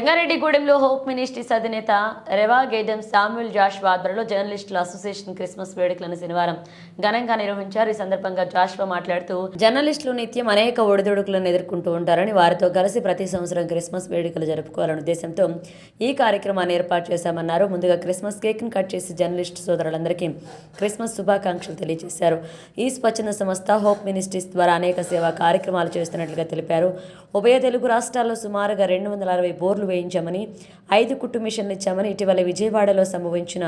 జంగారెడ్డిగూడెంలో hope ministries అధినేత రెవా Gedem Samuel Joshua ఆధ్వర్యంలో జర్నలిస్టుల అసోసియేషన్ క్రిస్మస్ వేడుకలను శనివారం ఘనంగా నిర్వహించారు. ఈ సందర్భంగా జాష్వా మాట్లాడుతూ జర్నలిస్టులు నిత్యం అనేక ఒడిదుడుకులను ఎదుర్కొంటూ ఉంటారని వారితో కలిసి ప్రతి సంవత్సరం క్రిస్మస్ వేడుకలు జరుపుకోవాలనే ఉద్దేశంతో ఈ కార్యక్రమాన్ని ఏర్పాటు చేశామన్నారు. ముందుగా క్రిస్మస్ కేక్ను కట్ చేసి జర్నలిస్టు సోదరులందరికీ క్రిస్మస్ శుభాకాంక్షలు తెలియజేశారు. ఈ స్వచ్ఛంద సంస్థ హోప్ మినిస్ట్రీస్ ద్వారా అనేక సేవా కార్యక్రమాలు చేస్తున్నట్లుగా తెలిపారు. ఉభయ తెలుగు రాష్ట్రాల్లో సుమారుగా రెండు వందల అరవై బోర్లు వేయించామని ఐదు కుట్టు మిషన్లు ఇచ్చామని ఇటీవల విజయవాడలో సంభవించిన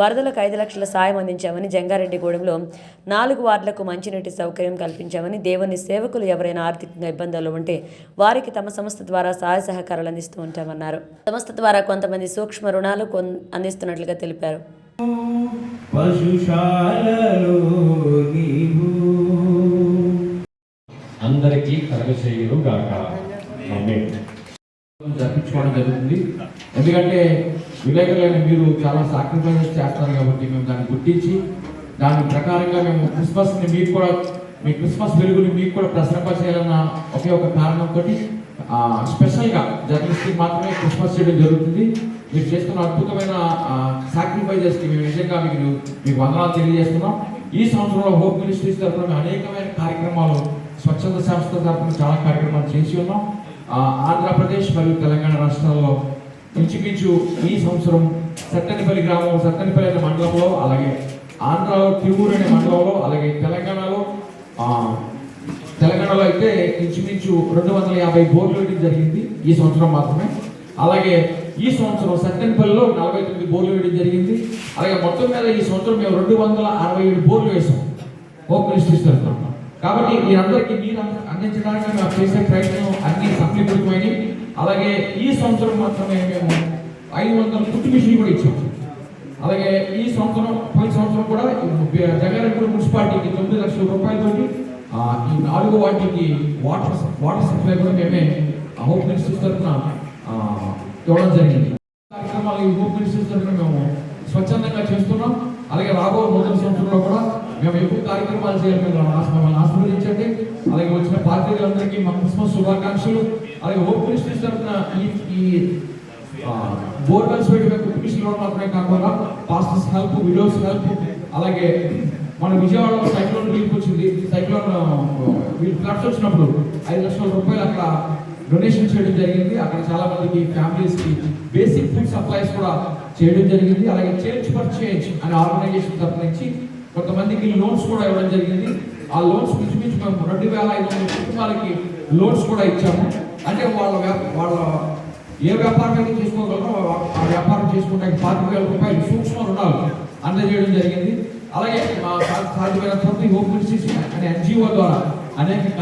వరదలకు ఐదు లక్షల సాయం అందించామని జంగారెడ్డిగూడెంలో నాలుగు వార్డులకు మంచినీటి సౌకర్యం కల్పించామని దేవుని సేవకులు ఎవరైనా ఆర్థికంగా ఇబ్బందులు ఉంటే వారికి తమ సంస్థ ద్వారా సహాయ సహకారాలు అందిస్తూ ఉంటామన్నారు. సంస్థ ద్వారా కొంతమంది సూక్ష్మ రుణాలు అందిస్తున్నట్లుగా తెలిపారు. అందరికీ కలగచేయును గాక ఆమేన్. జరిపించుకోవడం జరుగుతుంది. ఎందుకంటే విలేకరులైన మీరు చాలా సాక్రిఫైజెస్ చేస్తారు కాబట్టి మేము దాన్ని గుర్తించి దాని ప్రకారంగా మేము క్రిస్మస్ని మీకు కూడా మీ క్రిస్మస్ వెలుగుని మీకు కూడా ప్రసరింపచేయాలన్న ఒకే ఒక కారణంతో స్పెషల్గా జర్నలిస్ట్కి మాత్రమే క్రిస్మస్ చేయడం జరుగుతుంది. మీరు చేస్తున్న అద్భుతమైన సాక్రిఫైజెస్కి మేము నిజంగా మీకు మీకు వందనాలు తెలియజేస్తున్నాం. ఈ సంవత్సరంలో హోప్ మినిస్ట్రీస్ తరఫున అనేకమైన కార్యక్రమాలు స్వచ్ఛంద సంస్థ తరఫున చాలా కార్యక్రమాలు చేసి ఉన్నాం. ఆంధ్రప్రదేశ్ మరియు తెలంగాణ రాష్ట్రాల్లో ఇంచుమించు ఈ సంవత్సరం సత్తెనపల్లి గ్రామం సత్తెనపల్లి అనే మండలంలో అలాగే ఆంధ్రలో తిరుమూరు అనే మండలంలో అలాగే తెలంగాణలో తెలంగాణలో అయితే ఇంచుమించు రెండు వందల యాభై బోర్లు వేయడం జరిగింది ఈ సంవత్సరం మాత్రమే. అలాగే ఈ సంవత్సరం సత్తెనపల్లిలో నలభై తొమ్మిది బోర్లు వేయడం జరిగింది. అలాగే మొత్తం మీద ఈ సంవత్సరం మేము రెండు వందల అరవై ఏడు బోర్లు వేసాం హోమ్ మినిస్ట్రీస్ తరఫున కాబట్టి మీరందరికీ నీరు అందించడానికి మేము చేసే ప్రయత్నం అన్ని సఫలీకృతమైనవి అలాగే ఈ సంవత్సరం మాత్రమే మేము ఐదు వందల కుట్టు మిషన్ కూడా ఇచ్చాం. అలాగే ఈ సంవత్సరం పోయిన సంవత్సరం కూడా జగారెడ్డి మున్సిపాలిటీకి తొమ్మిది లక్షల రూపాయలతోటి ఈ నాలుగు వాటికి వాటర్ వాటర్ సప్లై కూడా మేమే హోమ్ మినిస్ట్రీస్ తరఫున ఇవ్వడం జరిగింది. కార్యక్రమాలు ఈ హోమ్ మినిస్ట్రీస్ తరఫున మేము స్వచ్ఛందంగా చేస్తున్నాం. అలాగే రాబోయే మొదటి సంవత్సరంలో కూడా మేము ఎక్కువ కార్యక్రమాలు చేయాలి. మీరు మమ్మల్ని ఆశీర్వదించండి అలాగే వచ్చిన పార్టీలందరికీ మా క్రిస్మస్ శుభాకాంక్షలు. అలాగే హోప్ మినిస్ట్రీస్ తరఫున ఈ ఈ బోర్వెల్స్ పెట్టిన కుటుంబీసులు మాత్రమే కాకుండా పాస్టర్స్ హెల్ప్ విడోస్ హెల్ప్ అలాగే మన విజయవాడలో సైక్లోన్ రిలీఫ్ వచ్చింది. సైక్లోన్ వీళ్ళు ఫ్లడ్స్ వచ్చినప్పుడు ఐదు లక్షల రూపాయలు అక్కడ డొనేషన్ చేయడం జరిగింది. అక్కడ చాలా మందికి ఫ్యామిలీస్కి బేసిక్ ఫుడ్ సప్లైస్ కూడా చేయడం జరిగింది. అలాగే చేంజ్ ఫర్ చేంజ్ అనే ఆర్గనైజేషన్ తరఫు నుంచి కొంతమందికి లోన్స్ కూడా ఇవ్వడం జరిగింది. ఆ లోన్స్ మించుమించు మేము రెండు వేల ఐదు వందల కుటుంబాలకి లోన్స్ కూడా ఇచ్చాము. అంటే వాళ్ళ వాళ్ళ ఏ వ్యాపారం అయితే చేసుకోగలరో ఆ- వ్యాపారం చేసుకోవడానికి పాతిక వేల రూపాయలు సూక్ష్మ రుణాలు అందజేయడం జరిగింది. అలాగే మా సా- సాధ్యమైనంత వరకు అనే ఎన్జిఓ ద్వారా అనేక